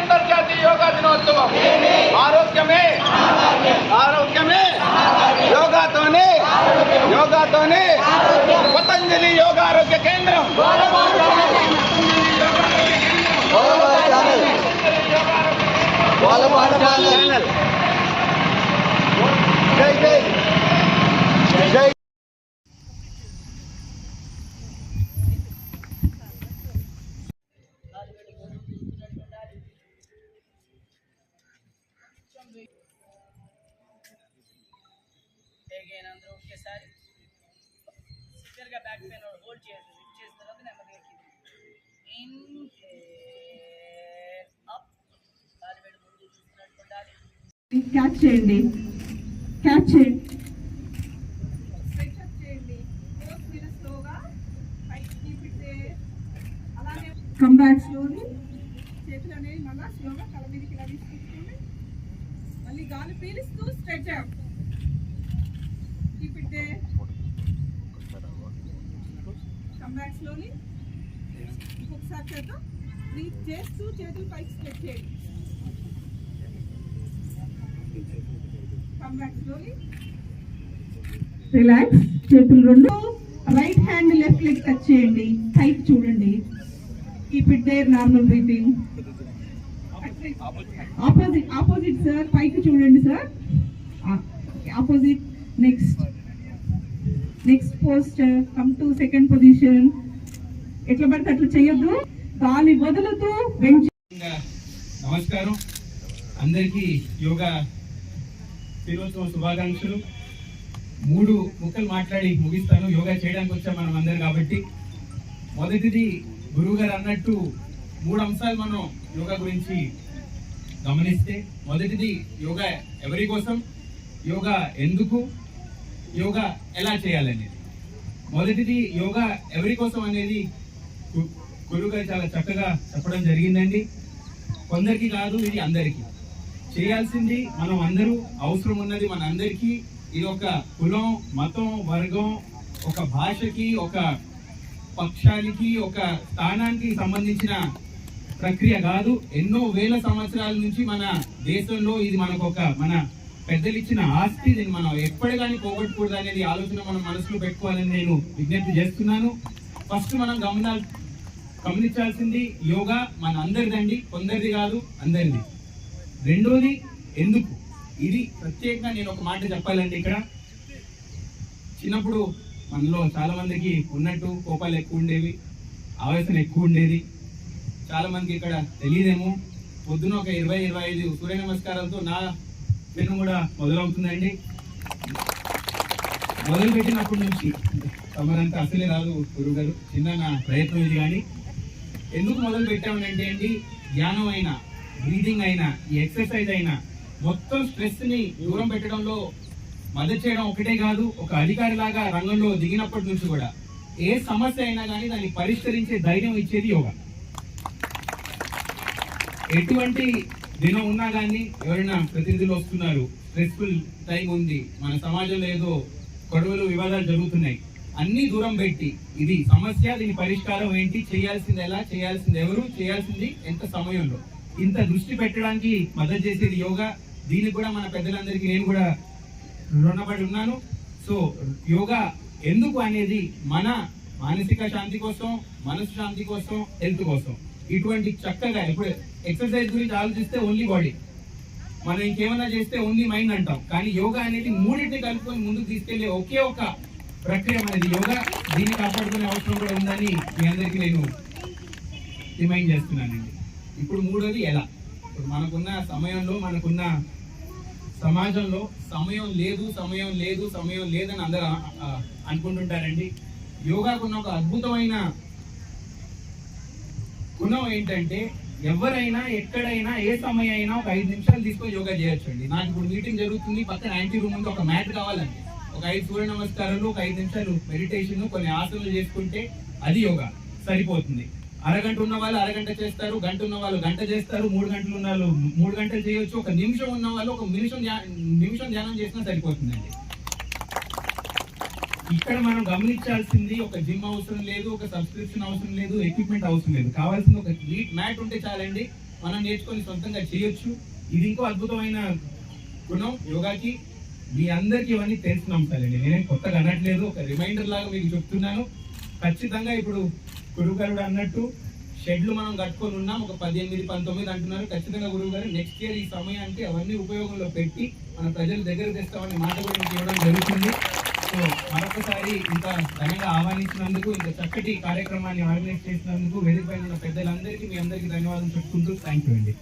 अंतर्जातीय योगा दिनोत्सव आरोग्य में आरोग्य में योगा तो योगा तो पतंजलि योग आरोग्य केंद्र అందరూ ఒకేసారి సివియర్గా బ్యాక్ పెయిన్ హోల్డ్ చేయండి లిఫ్ట్ చేసిన తర్వాత నెమ్మదిగా ఇన్హేల్ అప్. కాలు వేడి ముందు చూస్తున్నట్టు ఉండాలి. క్యాచ్ చేయండి. క్యాచ్ చేయండి. కమ్ బ్యాక్ స్లోలీ గాలి పీలుస్తూ stretch out keep it there come back slowly ఇంకొకసారి చేద్దాం. బ్రీత్ చేస్తూ చేతులు పైకి స్ట్రెచ్ చేయండి. కమ్ బ్యాక్ స్లోలీ రిలాక్స్ చేతులు రెండు. Right hand left leg touch చేయండి. పైకి చూడండి. Keep it there normal breathing opposite opposite sir పైకి చూడండి sir opposite next next posture come to second position ఎట్లా పడితే అట్లా చేయొద్దు. దాని వదులుతూ బెంచ్ నమస్కారం. అందరికీ యోగా దినోత్సవ శుభాకాంక్షలు. మూడు ముక్కలు మాట్లాడి ముగిస్తాను. యోగా చేయడానికి వచ్చాం మనం అందరు కాబట్టి. మొదటిది గురువు గారు అన్నట్టు మూడు అంశాలు మనం యోగా గురించి గమనిస్తే మొదటిది యోగా ఎవరి కోసం? యోగా ఎందుకు? యోగా ఎలా చేయాలనేది. మొదటిది యోగా ఎవరి కోసం అనేది గు- చాలా చక్కగా చెప్పడం జరిగిందండి. కొందరికి కాదు ఇది అందరికీ. చేయాల్సింది మనం అందరూ అవసరం ఉన్నది మన అందరికీ. ఇది ఒక కులం మతం వర్గం ఒక భాషకి ఒక పక్షానికి ఒక స్థానానికి సంబంధించిన ప్రక్రియ కాదు. ఎన్నో వేల సంవత్సరాల నుంచి మన దేశంలో ఇది మనకు ఒక మన పెద్దలు ఇచ్చిన ఆస్తి. దీన్ని మనం ఎప్పటి కానీ పోగొట్టకూడదు అనేది ఆలోచన మనం మనసులో పెట్టుకోవాలని నేను విజ్ఞప్తి చేస్తున్నాను. ఫస్ట్ మనం గమనాలు గమనించాల్సింది యోగా మన అందరిదండి. కొందరిది కాదు అందరిది. రెండోది ఎందుకు? ఇది ప్రత్యేకంగా నేను ఒక మాట చెప్పాలండి ఇక్కడ. చిన్నప్పుడు మనలో చాలామందికి ఉన్నట్టు కోపాలు ఎక్కువ ఉండేవి ఆవేశం ఎక్కువ ఉండేది. చాలా మందికి ఇక్కడ తెలియదేమో పొద్దున ఒక ఇరవై ఇరవై ఐదు సూర్య నమస్కారాలతో నా పెన్ను కూడా మొదలవుతుందండి. మొదలు పెట్టినప్పటి నుంచి తమరంతా అసలే రాదు గురువు గారు చిన్న నా ప్రయత్నం ఇది కానీ. ఎందుకు మొదలు పెట్టామనంటే అండి ధ్యానం అయినా బ్రీదింగ్ అయినా ఈ ఎక్సర్సైజ్ అయినా మొత్తం స్ట్రెస్ని దూరం పెట్టడంలో మద్దతు చేయడం ఒకటే కాదు ఒక అధికారి లాగా రంగంలో దిగినప్పటి నుంచి కూడా ఏ సమస్య అయినా కానీ దాన్ని పరిష్కరించే ధైర్యం ఇచ్చేది యోగా. ఎటువంటి దినం ఉన్నా కానీ ఎవరైనా ప్రతినిధులు వస్తున్నారు స్ట్రెస్ఫుల్ టైం ఉంది మన సమాజంలో ఏదో గొడవలు వివాదాలు జరుగుతున్నాయి అన్ని దూరం పెట్టి ఇది సమస్య దీని పరిష్కారం ఏంటి చేయాల్సింది ఎలా చేయాల్సింది ఎవరు చేయాల్సింది ఎంత సమయంలో? ఇంత దృష్టి పెట్టడానికి మద్దతు చేసేది యోగా దీనికి కూడా మన పెద్దలందరికీ నేను కూడా రుణపడి ఉన్నాను. సో యోగా ఎందుకు అనేది మన మానసిక శాంతి కోసం మనసు శాంతి కోసం హెల్త్ కోసం. ఇటువంటి చక్కగా ఇప్పుడు ఎక్సర్సైజ్ గురించి ఆలోచిస్తే ఓన్లీ బాడీ మనం ఇంకేమైనా చేస్తే ఓన్లీ మైండ్ అంటాం. కానీ యోగా అనేది మూడింటిని కలుపుకొని ముందుకు తీసుకెళ్ళే ఒకే ఒక ప్రక్రియ అనేది యోగా దీన్ని కాపాడుకునే అవసరం కూడా ఉందని మీ అందరికీ నేను రిమైండ్ చేస్తున్నానండి. ఇప్పుడు మూడోది ఎలా? ఇప్పుడు మనకున్న సమయంలో మనకున్న సమాజంలో సమయం లేదు సమయం లేదు సమయం లేదని అందరూ అనుకుంటుంటారండి. యోగాకున్న ఒక అద్భుతమైన గుణం ఏంటంటే ఎవరైనా ఎక్కడైనా ఏ సమయం అయినా ఒక ఐదు నిమిషాలు తీసుకొని యోగా చేయొచ్చండి. నాకు ఇప్పుడు మీటింగ్ జరుగుతుంది పక్కన యాంటీ రూమ్ ఉంది ఒక మ్యాట్ కావాలండి. ఒక ఐదు సూర్య నమస్కారాలు ఒక ఐదు నిమిషాలు మెడిటేషన్ కొన్ని ఆసనాలు చేసుకుంటే అది యోగా సరిపోతుంది. అరగంట ఉన్న వాళ్ళు అరగంట చేస్తారు గంట ఉన్న వాళ్ళు గంట చేస్తారు మూడు గంటలు ఉన్న వాళ్ళు మూడు గంటలు చేయొచ్చు ఒక నిమిషం ఉన్న వాళ్ళు ఒక నిమిషం నిమిషం ధ్యానం చేసినా సరిపోతుందండి. ఇక్కడ మనం గమనించాల్సింది ఒక జిమ్ అవసరం లేదు ఒక సబ్స్క్రిప్షన్ అవసరం లేదు ఎక్విప్మెంట్ అవసరం లేదు. కావాల్సింది ఒక నీట్ మ్యాట్ ఉంటే చాలండి. మనం నేర్చుకొని సొంతంగా చేయొచ్చు. ఇది ఇంకో అద్భుతమైన గుణం యోగాకి. మీ అందరికీ ఇవన్నీ తెలిసిన అంశాలండి నేనేం కొత్తగా అనట్లేదు ఒక రిమైండర్ లాగా మీకు చెప్తున్నాను. ఖచ్చితంగా ఇప్పుడు గురువు గారు అన్నట్టు షెడ్లు మనం కట్టుకొని ఉన్నాం. ఒక పద్దెనిమిది పంతొమ్మిది అంటున్నారు. ఖచ్చితంగా గురువు గారు నెక్స్ట్ ఇయర్ ఈ సమయానికి అవన్నీ ఉపయోగంలో పెట్టి మన ప్రజల దగ్గర తెస్తామనే మాట కూడా ఇవ్వడం జరుగుతుంది. సో మరొకసారి ఇంత ఘనంగా ఆహ్వానించినందుకు ఇంత చక్కటి కార్యక్రమాన్ని ఆర్గనైజ్ చేసినందుకు వేదికపై ఉన్న పెద్దలందరికీ మీ అందరికీ ధన్యవాదాలు చెప్పుకుంటూ థ్యాంక్ యూ అండి.